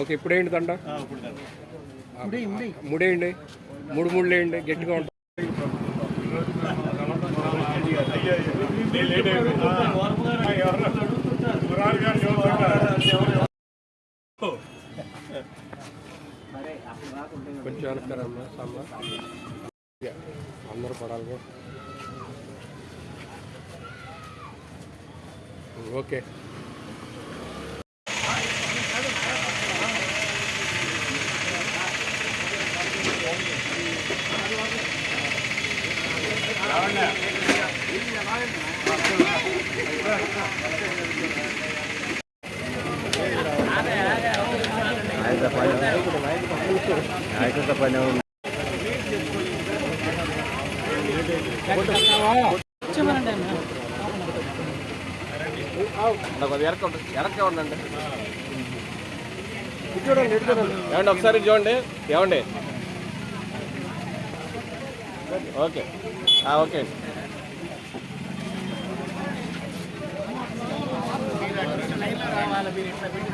Okay ఇప్పుడు ఏంటి దండ మూడేయండి. మూడు మూడు వేయండి గట్టిగా ఉంటుంది కొంచెం వెనక్కారమ్మా సమ్మ. అందరూ పడాలిగా ఓకే. వెనక్కే ఉండండి చూడండి ఏమండి ఒకసారి చూడండి ఏమండి ఓకే minutes.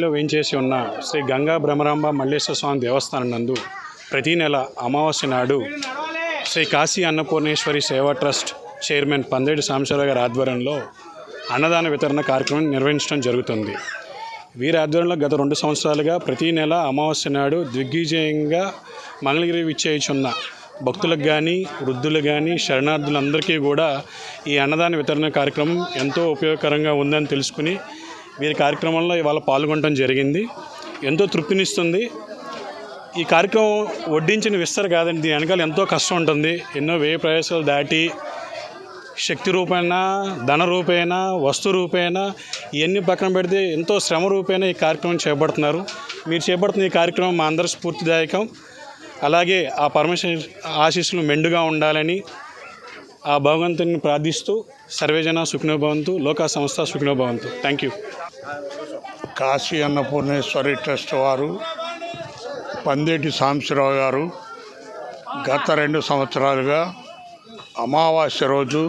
లో వేయించేసి ఉన్న శ్రీ గంగా భ్రమరాంబ మల్లేశ్వర స్వామి దేవస్థానం నందు ప్రతి నెల అమావాస్య నాడు శ్రీ కాశీ అన్నపూర్ణేశ్వరి సేవా ట్రస్ట్ చైర్మన్ పందేటి సాంబశివరావు గారి ఆధ్వర్యంలో అన్నదాన వితరణ కార్యక్రమం నిర్వహించడం జరుగుతుంది. వీరి ఆధ్వర్యంలో గత రెండు సంవత్సరాలుగా ప్రతి నెల అమావాస్య నాడు దిగ్విజయంగా మంగళగిరి విచ్చేయుచున్న భక్తులకు కానీ వృద్ధులకు కానీ శరణార్థులందరికీ కూడా ఈ అన్నదాన వితరణ కార్యక్రమం ఎంతో ఉపయోగకరంగా ఉందని తెలుసుకుని వీరి కార్యక్రమంలో ఇవాళ పాల్గొనడం జరిగింది. ఎంతో తృప్తినిస్తుంది. ఈ కార్యక్రమం వడ్డించిన విస్తర కాదండి దీని వెనకాల ఎంతో కష్టం ఉంటుంది. ఎన్నో వ్యయ ప్రయాసాలు దాటి శక్తి రూపేణ ధన రూపేణ వస్తు రూపేణ ఇవన్నీ పక్కన పెడితే ఎంతో శ్రమ రూపేణ ఈ కార్యక్రమం చేపడుతున్నారు. మీరు చేపడుతున్న ఈ కార్యక్రమం మా అందరి స్ఫూర్తిదాయకం. అలాగే ఆ పరమేశ్వర ఆశీస్సులు మెండుగా ఉండాలని ఆ భగవంతుని ప్రార్థిస్తూ సర్వేజన సుఖినోభవంతు లోకా సంస్థ Sukhinobhavantu thank you Kashi Annapurneshwari trust వారు పందేటి సాంబశివరావు గారు గత రెండు సంవత్సరాలుగా అమావాస్య రోజు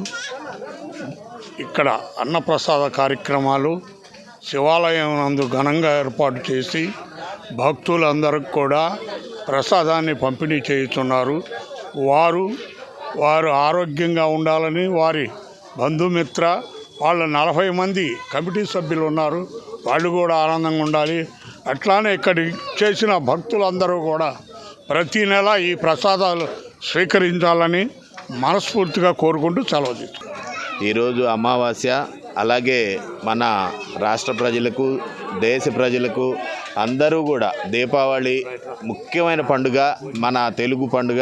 ఇక్కడ అన్నప్రసాద కార్యక్రమాలు శివాలయం నందు ఘనంగా ఏర్పాటు చేసి భక్తులందరికి కూడా ప్రసాదాన్ని పంపిణీ చేస్తున్నారు వారు వారు ఆరోగ్యంగా ఉండాలని వారి బంధుమిత్ర వాళ్ళ నలభై మంది కమిటీ సభ్యులు ఉన్నారు. వాళ్ళు కూడా ఆనందంగా ఉండాలి. అట్లానే ఇక్కడ చేసిన భక్తులందరూ కూడా ప్రతి నెల ఈ ప్రసాదాలు స్వీకరించాలని మనస్ఫూర్తిగా కోరుకుంటూ సెలవు తీసుకుంటాను ఈరోజు అమావాస్య అలాగే మన రాష్ట్ర ప్రజలకు దేశ ప్రజలకు అందరూ కూడా దీపావళి ముఖ్యమైన పండుగ మన తెలుగు పండుగ.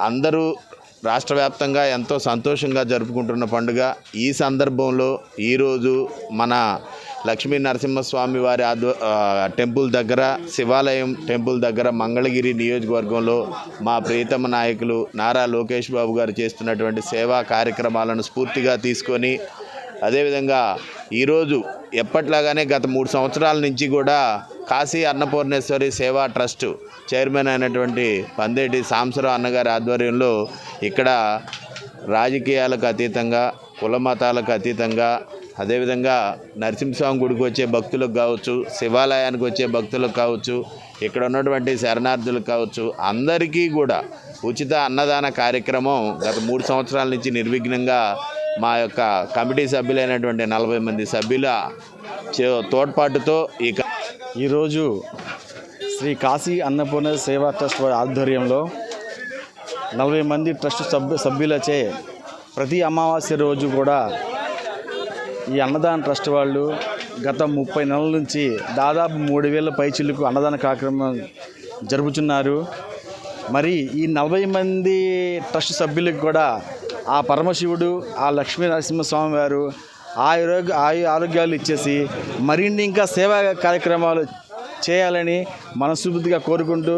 అందరూ రాష్ట్ర వ్యాప్తంగా ఎంతో సంతోషంగా జరుపుకుంటున్న పండుగ. ఈ సందర్భంలో ఈరోజు మన లక్ష్మీ నరసింహస్వామి వారి ఆధ్వ టెంపుల్ దగ్గర శివాలయం టెంపుల్ దగ్గర మంగళగిరి నియోజకవర్గంలో మా ప్రియతమ నాయకులు నారా లోకేష్ బాబు గారు చేస్తున్నటువంటి సేవా కార్యక్రమాలను స్ఫూర్తిగా తీసుకొని అదేవిధంగా ఈరోజు ఎప్పట్లాగానే గత మూడు సంవత్సరాల నుంచి కూడా కాశీ అన్నపూర్ణేశ్వరి సేవా ట్రస్ట్ చైర్మన్ అయినటువంటి పందేటి సాంసరావు అన్నగారి ఆధ్వర్యంలో ఇక్కడ రాజకీయాలకు అతీతంగా కుల మతాలకు అతీతంగా అదేవిధంగా నరసింహస్వామి గుడికి వచ్చే భక్తులకు కావచ్చు శివాలయానికి వచ్చే భక్తులకు కావచ్చు ఇక్కడ ఉన్నటువంటి శరణార్థులకు కావచ్చు అందరికీ కూడా ఉచిత అన్నదాన కార్యక్రమం గత మూడు సంవత్సరాల నుంచి నిర్విఘ్నంగా మా యొక్క కమిటీ సభ్యులైనటువంటి నలభై మంది సభ్యుల చే- తోడ్పాటుతో ఈ ఈరోజు శ్రీ కాశీ అన్నపూర్ణ సేవా ట్రస్ట్ వారి ఆధ్వర్యంలో నలభై మంది ట్రస్ట్ సభ్యు సభ్యులచే ప్రతి అమావాస్య రోజు కూడా ఈ అన్నదాన ట్రస్ట్ వాళ్ళు గత ముప్పై నెలల నుంచి దాదాపు మూడు వేల పైచిలకు అన్నదాన కార్యక్రమం జరుపుతున్నారు మరి ఈ నలభై మంది ట్రస్ట్ సభ్యులకు కూడా ఆ పరమశివుడు ఆ లక్ష్మీ నరసింహస్వామి వారు ఆరోగ్య ఆయు ఆరోగ్యాలు ఇచ్చేసి మరిన్ని ఇంకా సేవా కార్యక్రమాలు చేయాలని మనస్ఫూర్తిగా కోరుకుంటూ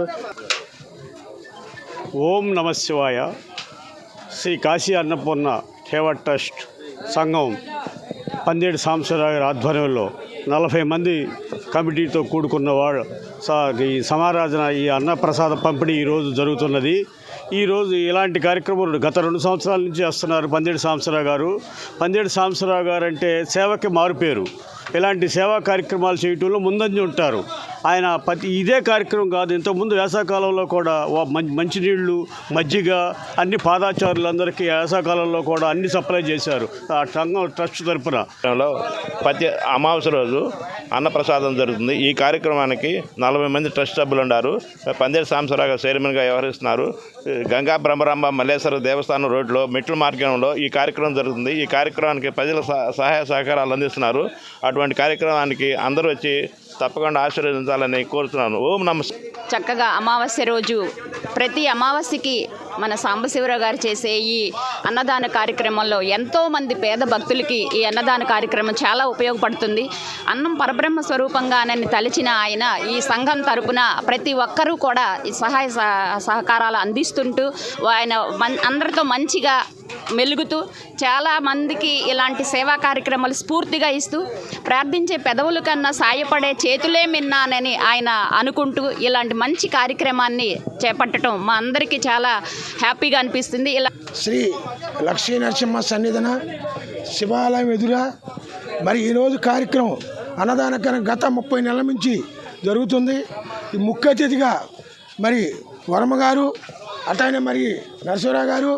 ఓం నమ శివాయ. శ్రీ కాశీ అన్నపూర్ణ సేవా ట్రస్ట్ సంఘం పందేడు సాంబశివరావు గారి ఆధ్వర్యంలో నలభై మంది కమిటీతో కూడుకున్న వాళ్ళు ఈ సమారాధన ఈ అన్నప్రసాద పంపిణీ ఈరోజు జరుగుతున్నది. ఈరోజు ఇలాంటి కార్యక్రమాలు గత రెండు సంవత్సరాల నుంచి వస్తున్నారు పందేడు సాంబశివరావు గారు. పందేడు సాంబశివరావు గారు అంటే సేవకి మారుపేరు. ఇలాంటి సేవా కార్యక్రమాలు చేయటంలో ముందంజ ఉంటారు. ఆయన ప్రతి ఇదే కార్యక్రమం కాదు ఇంతకుముందు వేసవకాలంలో కూడా మంచినీళ్ళు మజ్జిగ అన్ని పాదాచారులందరికీ వేసవకాలంలో కూడా అన్ని సప్లై చేశారు. ఆ సంఘం ట్రస్ట్ తరఫున ప్రతి అమావాస్య రోజు అన్నప్రసాదం జరుగుతుంది. ఈ కార్యక్రమానికి నలభై మంది ట్రస్ట్ సభ్యులు ఉన్నారు పందేరు సాంబశివరావు గారు చైర్మన్గా వ్యవహరిస్తున్నారు. గంగా బ్రహ్మరాంబ మల్లేశ్వర దేవస్థానం రోడ్లో మెట్ల మార్గంలో ఈ కార్యక్రమం జరుగుతుంది. ఈ కార్యక్రమానికి ప్రజల సహాయ సహకారాలు అందిస్తున్నారు. అటువంటి కార్యక్రమానికి అందరూ వచ్చి తప్పకుండా ఆశీర్వదించాలని కోరుతున్నాను. ఓం నమస్తే చక్కగా అమావాస్య రోజు ప్రతి అమావాస్యకి మన సాంబశివరావు గారు చేసే ఈ అన్నదాన కార్యక్రమంలో ఎంతో మంది పేద భక్తులకి ఈ అన్నదాన కార్యక్రమం చాలా ఉపయోగపడుతుంది. అన్నం పరబ్రహ్మ స్వరూపంగానని తలిచిన ఆయన ఈ సంఘం తరపున ప్రతి ఒక్కరూ కూడా ఈ సహాయ సహకారాలు అందిస్తుంటూ ఆయన అందరితో మంచిగా మెలుగుతూ చాలా మందికి ఇలాంటి సేవా కార్యక్రమాలు స్ఫూర్తిగా ఇస్తూ ప్రార్థించే పెదవుల కన్నా సాయపడే చేతులే మిన్నానని ఆయన అనుకుంటూ ఇలాంటి మంచి కార్యక్రమాన్ని చేపట్టడం మా అందరికీ చాలా హ్యాపీగా అనిపిస్తుంది. ఇలా శ్రీ లక్ష్మీ నరసింహ సన్నిధన శివాలయం ఎదురా మరి ఈరోజు కార్యక్రమం అన్నదాన గత ముప్పై నెలల నుంచి జరుగుతుంది. ఈ ముఖ్య అతిథిగా మరి వర్మ గారు అటైన మరి నరసింహరావు గారు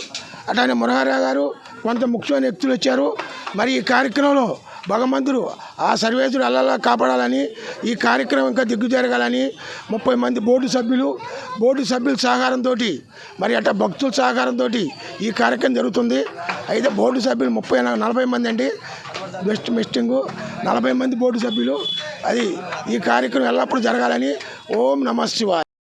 అటైన మురహారావు గారు కొంత ముఖ్యమైన వ్యక్తులు వచ్చారు. మరి ఈ కార్యక్రమంలో భగవంతుడు ఆ సర్వేసుడు అల్లల్లా కాపాడాలని ఈ కార్యక్రమం ఇంకా దిగ్గు జరగాలని ముప్పై మంది బోర్డు సభ్యులు బోర్డు సభ్యుల సహకారంతో మరి అట్ట భక్తుల సహకారంతో ఈ కార్యక్రమం జరుగుతుంది. అయితే బోర్డు సభ్యులు ముప్పై నలభై మంది అండి. బెస్ట్ మిస్టింగు నలభై మంది బోర్డు సభ్యులు. అది ఈ కార్యక్రమం ఎల్లప్పుడూ జరగాలని ఓం నమ శివాయ.